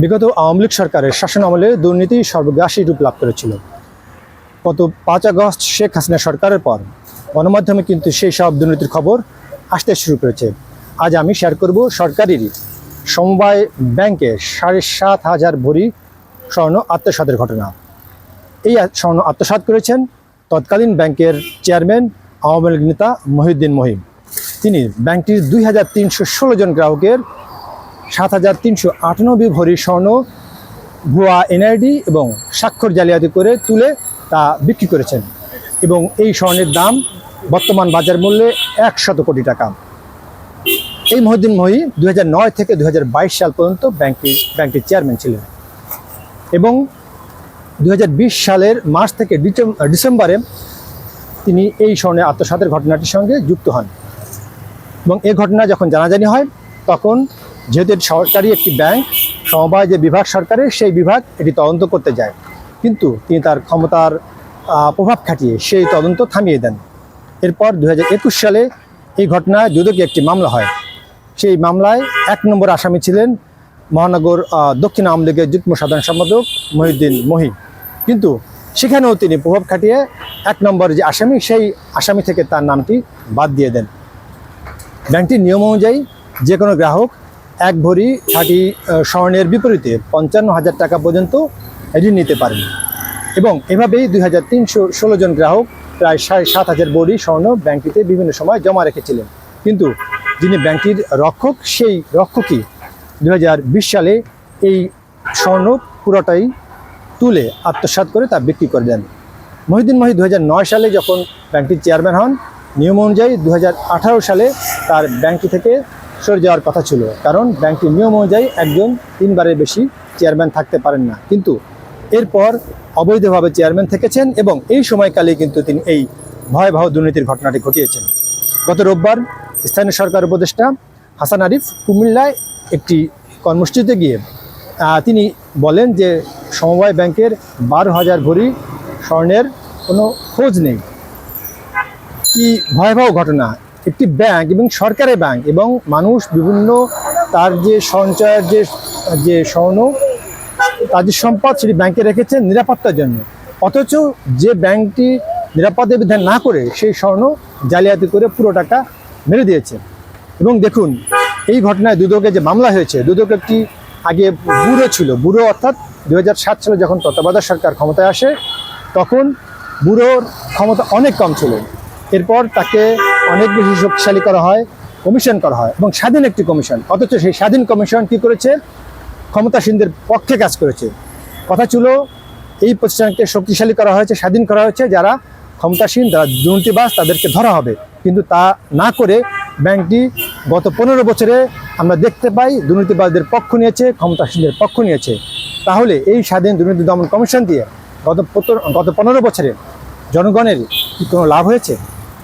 বিগত আওয়ামী লীগ সরকারের শাসন আমলে দুর্নীতি সর্বগ্রাসী রূপ লাভ করেছিল। গত পাঁচ আগস্ট শেখ হাসিনা সরকারের পর গণমাধ্যমে কিন্তু সেই সব দুর্নীতির খবর আসতে শুরু করেছে। আজ আমি শেয়ার করব সরকারি সমবায় ব্যাংকে সাড়ে সাত হাজার ভরি স্বর্ণ আত্মসাতের ঘটনা। এই স্বর্ণ আত্মসাৎ করেছেন তৎকালীন ব্যাংকের চেয়ারম্যান আওয়ামী লীগ নেতা মহিউদ্দিন মহিম। তিনি ব্যাংকটির দুই হাজার তিনশো ষোলো জন গ্রাহকের সাত হাজার তিনশো আটানব্বই ভরি স্বর্ণ ভুয়া এনআইডি এবং স্বাক্ষর জালিয়াতি করে তুলে তা বিক্রি করেছেন। এবং এই স্বর্ণের দাম বর্তমান বাজার মূল্যে একশত কোটি টাকা। এই মহিউদ্দিন মহি দু থেকে দু হাজার বাইশ সাল পর্যন্ত ব্যাংকটির ব্যাংকটির চেয়ারম্যান ছিলেন এবং দু হাজার বিশ সালের মার্চ থেকে ডিসেম- ডিসেম্বরে তিনি এই স্বর্ণের আত্মসাতের ঘটনাটির সঙ্গে যুক্ত হন। এবং এই ঘটনা যখন জানাজানি হয়, তখন যেহেতু এটি সরকারি একটি ব্যাংক, সমবায় যে বিভাগ সরকারের, সেই বিভাগ এটি তদন্ত করতে যায়। কিন্তু তিনি তার ক্ষমতার প্রভাব খাটিয়ে সেই তদন্ত থামিয়ে দেন। এরপর দু হাজার একুশ সালে এই ঘটনায় দুদকে একটি মামলা হয়। সেই মামলায় এক নম্বর আসামি ছিলেন মহানগর দক্ষিণ আওয়ামী লীগের যুগ্ম সাধারণ সম্পাদক মহিউদ্দিন মহি কিন্তু সেখানেও তিনি প্রভাব খাটিয়ে এক নম্বর যে আসামি, সেই আসামি থেকে তার নামটি বাদ দিয়ে দেন। ব্যাংকটির নিয়ম অনুযায়ী যে কোনো গ্রাহক এক ভরি খাঁটি স্বর্ণের বিপরীতে পঞ্চান্ন হাজার টাকা পর্যন্ত ঋণ নিতে পারেন। এবং এভাবেই দুই হাজার তিনশো ষোলো জন গ্রাহক প্রায় সাড়ে সাত হাজার বড়ি স্বর্ণ ব্যাংকটিতে বিভিন্ন সময় জমা রেখেছিলেন। কিন্তু যিনি ব্যাংকটির রক্ষক, সেই রক্ষকই দুই হাজার বিশ সালে এই স্বর্ণ পুরোটাই তুলে আত্মসাৎ করে তা বিক্রি করে দেন। মহিউদ্দিন মহি দু হাজার নয় সালে যখন ব্যাংকটির চেয়ারম্যান হন, নিয়ম অনুযায়ী দু হাজার আঠারো সালে তার ব্যাংকটি থেকে সরে যাওয়ার কথা ছিল। কারণ ব্যাংকটির নিয়ম অনুযায়ী একজন তিনবারের বেশি চেয়ারম্যান থাকতে পারেন না। কিন্তু এরপর অবৈধভাবে চেয়ারম্যান থেকেছেন এবং এই সময়কালে কিন্তু তিনি এই ভয়াবহ দুর্নীতির ঘটনাটি ঘটিয়েছেন। গত রোববার স্থানীয় সরকার উপদেষ্টা হাসান আরিফ কুমিল্লায় একটি কর্মসূচিতে গিয়ে তিনি বলেন যে সমবায় ব্যাংকের বারো হাজার ভরি স্বর্ণের কোনো খোঁজ নেই। কি ভয়াবহ ঘটনা! একটি ব্যাংক এবং সরকারি ব্যাংক এবং মানুষ বিভিন্ন তার যে সঞ্চয়ের যে যে স্বর্ণ, তার যে সম্পদ সেটি ব্যাংকে রেখেছেন নিরাপত্তার জন্য। অথচ যে ব্যাংকটি নিরাপত্তা বিধান না করে সেই স্বর্ণ জালিয়াতি করে পুরো টাকা মেরে দিয়েছে। এবং দেখুন, এই ঘটনায় দুদকে যে মামলা হয়েছে, দুদক একটি আগে বুড়ো ছিল। বুড়ো অর্থাৎ দু হাজার সাত সালে যখন তত্ত্বাবধায়ক সরকার ক্ষমতায় আসে, তখন বুড়োর ক্ষমতা অনেক কম ছিল। এরপর তাকে অনেক বেশি শক্তিশালী করা হয় কমিশন করা হয় এবং স্বাধীন একটি কমিশন অথচ সেই স্বাধীন কমিশন কি করেছে? ক্ষমতাসীনদের পক্ষে কাজ করেছে। কথা ছিল, এই প্রতিষ্ঠানকে শক্তিশালী করা হয়েছে, স্বাধীন করা হয়েছে যারা ক্ষমতাসীন যারা দুর্নীতিবাস তাদেরকে ধরা হবে। কিন্তু তা না করে ব্যাংকটি গত পনেরো বছরে আমরা দেখতে পাই দুর্নীতিবাসদের পক্ষ নিয়েছে ক্ষমতাসীনদের পক্ষ নিয়েছে। তাহলে এই স্বাধীন দুর্নীতি দমন কমিশন দিয়ে গত গত পনেরো বছরে জনগণের কি কোনো লাভ হয়েছে?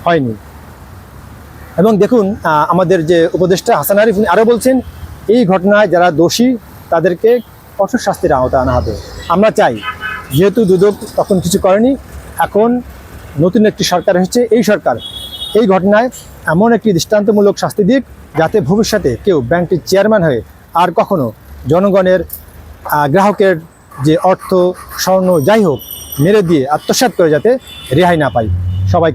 হয়নি। এবং দেখুন আমাদের যে উপদেষ্টা হাসান আরিফ, উনি আরও বলছেন, এই ঘটনায় যারা দোষী, তাদেরকে কঠোর শাস্তির আওতায় আনা হবে। আমরা চাই, যেহেতু দুদক তখন কিছু করেনি, এখন নতুন একটি সরকার হচ্ছে এই সরকার, এই ঘটনায় এমন একটি দৃষ্টান্তমূলক শাস্তি দিক, যাতে ভবিষ্যতে কেউ ব্যাংকটির চেয়ারম্যান হয়ে আর কখনো জনগণের গ্রাহকের যে অর্থ, স্বর্ণ, যাই হোক, মেরে দিয়ে আত্মসাৎ করে যাতে রেহাই না পাই সবাই